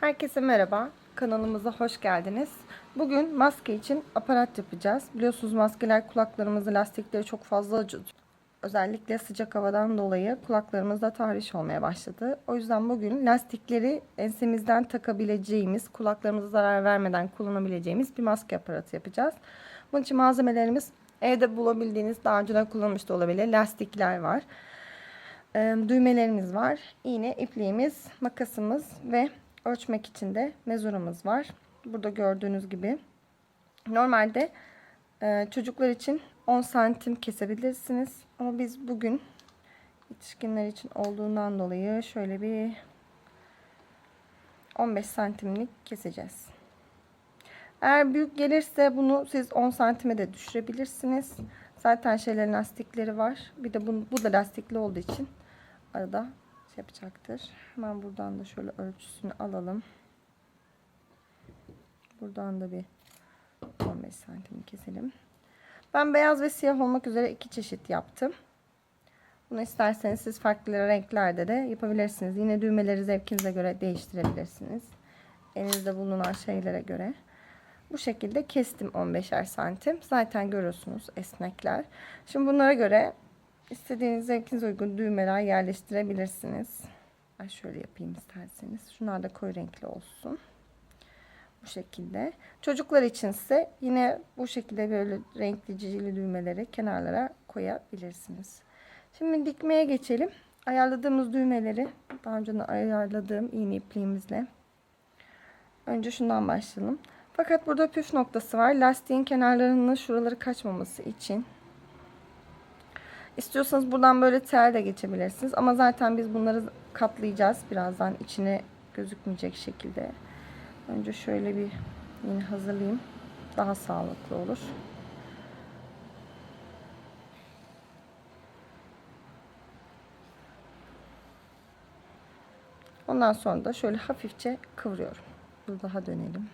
Herkese merhaba. Kanalımıza hoş geldiniz. Bugün maske için aparat yapacağız. Biliyorsunuz maskeler kulaklarımızı lastikleri çok fazla acıtıyor. Özellikle sıcak havadan dolayı kulaklarımızda tahriş olmaya başladı. O yüzden bugün lastikleri ensemizden takabileceğimiz, kulaklarımıza zarar vermeden kullanabileceğimiz bir maske aparatı yapacağız. Bunun için malzemelerimiz evde bulabildiğiniz, daha önceden kullanmış da olabilir lastikler var. Düğmelerimiz var. İğne, ipliğimiz, makasımız ve ölçmek için de mezuramız var. Burada gördüğünüz gibi. Normalde e, çocuklar için 10 santim kesebilirsiniz. Ama biz bugün yetişkinler için olduğundan dolayı şöyle bir 15 santimlik keseceğiz. Eğer büyük gelirse bunu siz 10 santime de düşürebilirsiniz. Zaten şeylerin lastikleri var. Bir de bu, bu da lastikli olduğu için arada yapacaktır. Hemen buradan da şöyle ölçüsünü alalım. Buradan da bir 15 santim keselim. Ben beyaz ve siyah olmak üzere iki çeşit yaptım. Bunu isterseniz siz farklı renklerde de yapabilirsiniz. Yine düğmeleri zevkinize göre değiştirebilirsiniz. Elinizde bulunan şeylere göre. Bu şekilde kestim 15'er santim. Zaten görüyorsunuz esnekler. Şimdi bunlara göre istediğiniz zevkinize uygun düğmeler yerleştirebilirsiniz. Ben şöyle yapayım isterseniz. Şunlar da koyu renkli olsun. Bu şekilde. Çocuklar içinse yine bu şekilde böyle renkli cicili düğmeleri kenarlara koyabilirsiniz. Şimdi dikmeye geçelim. Ayarladığımız düğmeleri daha önceden ayarladığım iğne ipliğimizle. Önce şundan başlayalım. Fakat burada püf noktası var. Lastiğin kenarlarının şuraları kaçmaması için. İstiyorsanız buradan böyle tel de geçebilirsiniz. Ama zaten biz bunları katlayacağız. Birazdan içine gözükmeyecek şekilde. Önce şöyle bir yine hazırlayayım. Daha sağlıklı olur. Ondan sonra da şöyle hafifçe kıvırıyorum. Daha dönelim.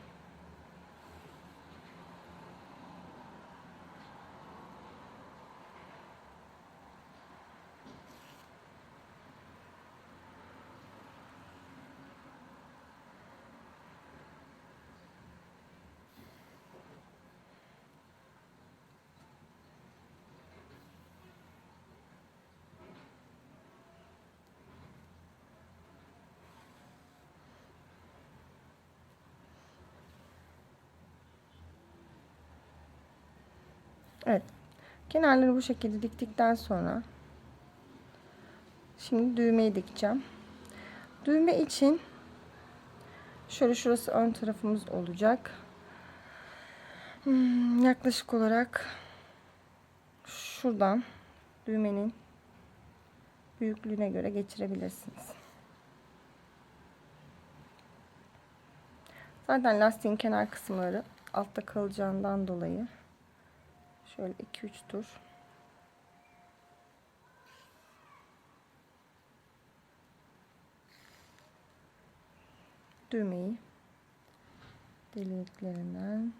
Evet. Kenarları bu şekilde diktikten sonra şimdi düğmeyi dikeceğim. Düğme için şöyle şurası ön tarafımız olacak. Hmm, yaklaşık olarak şuradan düğmenin büyüklüğüne göre geçirebilirsiniz. Zaten lastiğin kenar kısımları altta kalacağından dolayı Şöyle 2-3 tur. Düğmeyi deliklerinden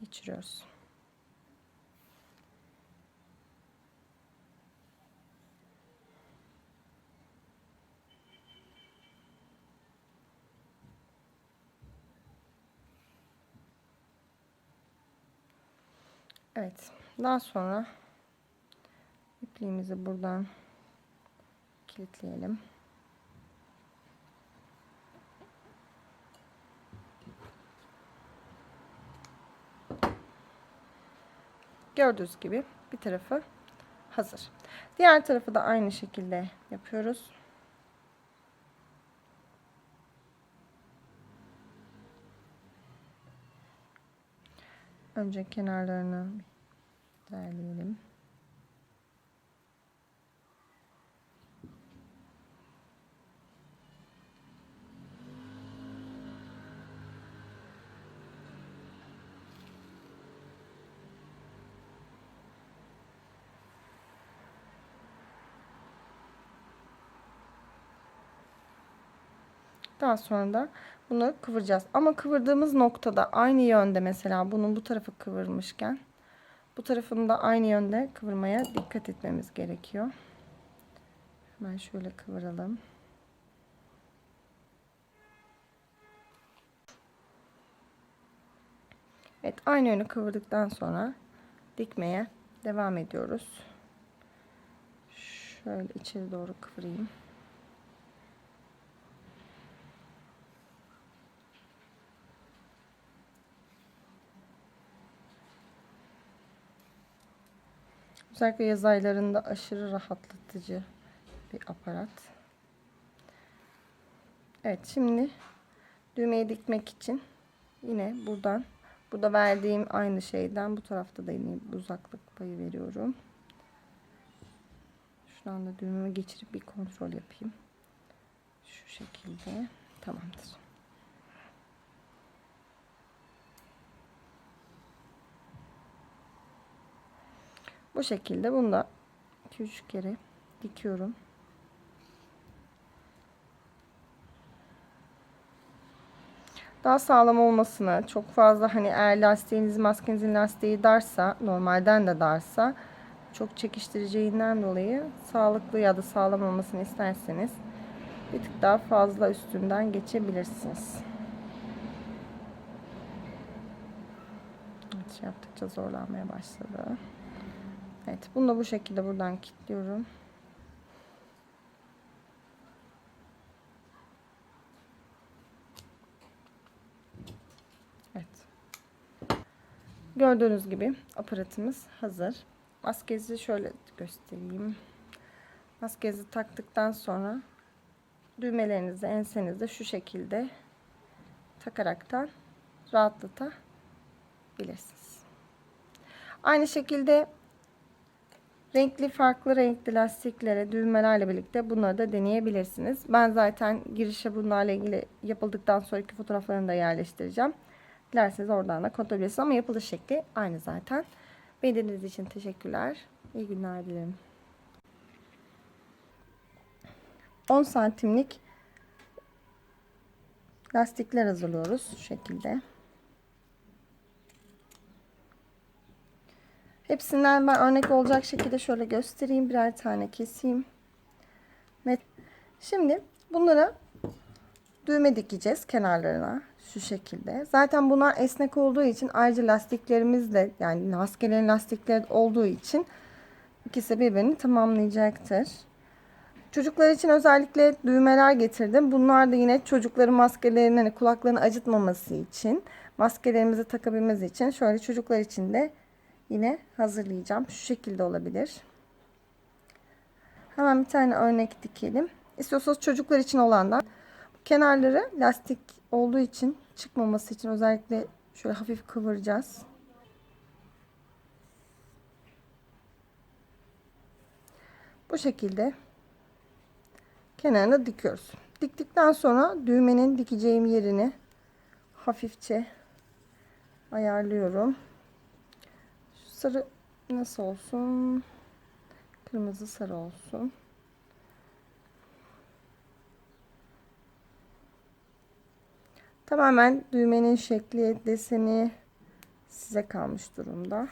geçiriyoruz. Evet. Daha sonra ipliğimizi buradan kilitleyelim. Gördüğünüz gibi bir tarafı hazır. Diğer tarafı da aynı şekilde yapıyoruz. Önce kenarlarını derleyelim. Daha sonra da bunu kıvıracağız. Ama kıvırdığımız noktada aynı yönde mesela bunun bu tarafı kıvırmışken Bu tarafını da aynı yönde kıvırmaya dikkat etmemiz gerekiyor. Hemen şöyle kıvıralım. Evet aynı yönü kıvırdıktan sonra dikmeye devam ediyoruz. Şöyle içeri doğru kıvırayım. Özellikle yaz aylarında aşırı rahatlatıcı bir aparat. Evet şimdi düğmeyi dikmek için yine buradan burada verdiğim aynı şeyden bu tarafta da yine uzaklık payı veriyorum. Şu anda düğmemi geçirip bir kontrol yapayım. Şu şekilde tamamdır. Bu şekilde bunu da 2-3 kere dikiyorum. Daha sağlam olmasını çok fazla hani eğer lastiğiniz maskenizin lastiği darsa normalden de darsa çok çekiştireceğinden dolayı sağlıklı ya da sağlam olmasını isterseniz bir tık daha fazla üstünden geçebilirsiniz. Evet, yaptıkça zorlanmaya başladı. Evet bunu da bu şekilde buradan kilitliyorum. Evet. Gördüğünüz gibi aparatımız hazır. Maskesi şöyle göstereyim. Maskesi taktıktan sonra düğmelerinizi ensenizde şu şekilde takaraktan rahatlatabilirsiniz. Aynı şekilde Renkli farklı renkli lastiklere düğmelerle birlikte bunları da deneyebilirsiniz. Ben zaten girişe bunlarla ilgili yapıldıktan sonraki fotoğraflarını da yerleştireceğim. Dilerseniz oradan da kontrol edebilirsiniz ama yapılış şekli aynı zaten. Beni dinlediğiniz için teşekkürler. İyi günler dilerim. 10 santimlik lastikler hazırlıyoruz şu şekilde. Hepsinden ben örnek olacak şekilde şöyle göstereyim. Birer tane keseyim. Şimdi bunlara düğme dikeceğiz kenarlarına. Şu şekilde. Zaten bunlar esnek olduğu için ayrıca lastiklerimiz de yani maskelerin lastikleri olduğu için ikisi birbirini tamamlayacaktır. Çocuklar için özellikle düğmeler getirdim. Bunlar da yine çocukların maskelerinin hani kulaklarını acıtmaması için, maskelerimizi takabilmemiz için şöyle çocuklar için de yine hazırlayacağım. Şu şekilde olabilir. Hemen bir tane örnek dikelim. İstiyorsanız çocuklar için olandan kenarları lastik olduğu için çıkmaması için özellikle şöyle hafif kıvıracağız. Bu şekilde kenarına dikiyoruz. Diktikten sonra düğmenin dikeceğim yerini hafifçe ayarlıyorum. Sarı nasıl olsun? Kırmızı sarı olsun. Tamamen düğmenin şekli, deseni size kalmış durumda.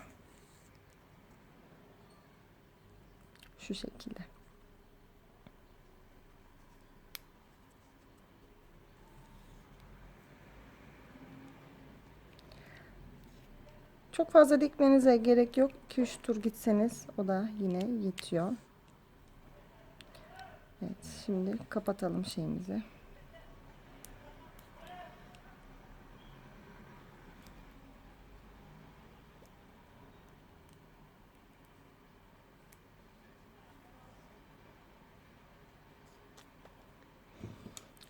Şu şekilde. Çok fazla dikmenize gerek yok. 2-3 tur gitseniz o da yine yetiyor. Evet şimdi kapatalım şeyimizi.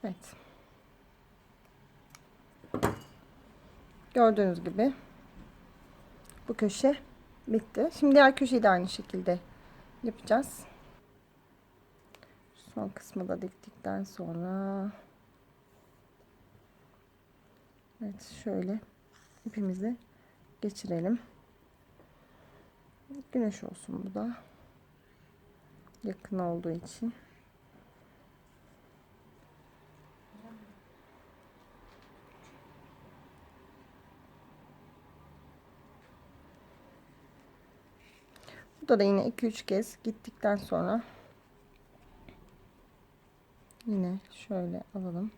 Evet. Gördüğünüz gibi bu köşe bitti. Şimdi diğer köşeyi de aynı şekilde yapacağız. Son kısmı da diktikten sonra Evet şöyle ipimizi geçirelim. Güneş olsun bu da. Yakın olduğu için. Burada da yine 2-3 kez gittikten sonra yine şöyle alalım.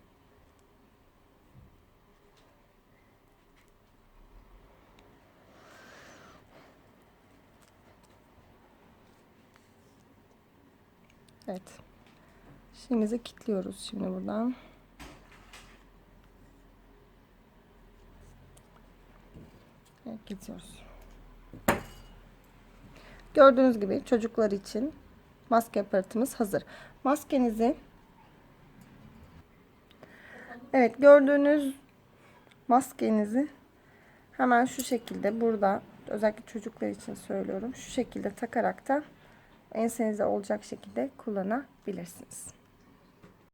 Evet. Şeyimizi kilitliyoruz şimdi buradan. Evet, gidiyoruz. Gördüğünüz gibi çocuklar için maske aparatımız hazır. Maskenizi Evet gördüğünüz maskenizi hemen şu şekilde burada özellikle çocuklar için söylüyorum. Şu şekilde takarak da ensenize olacak şekilde kullanabilirsiniz.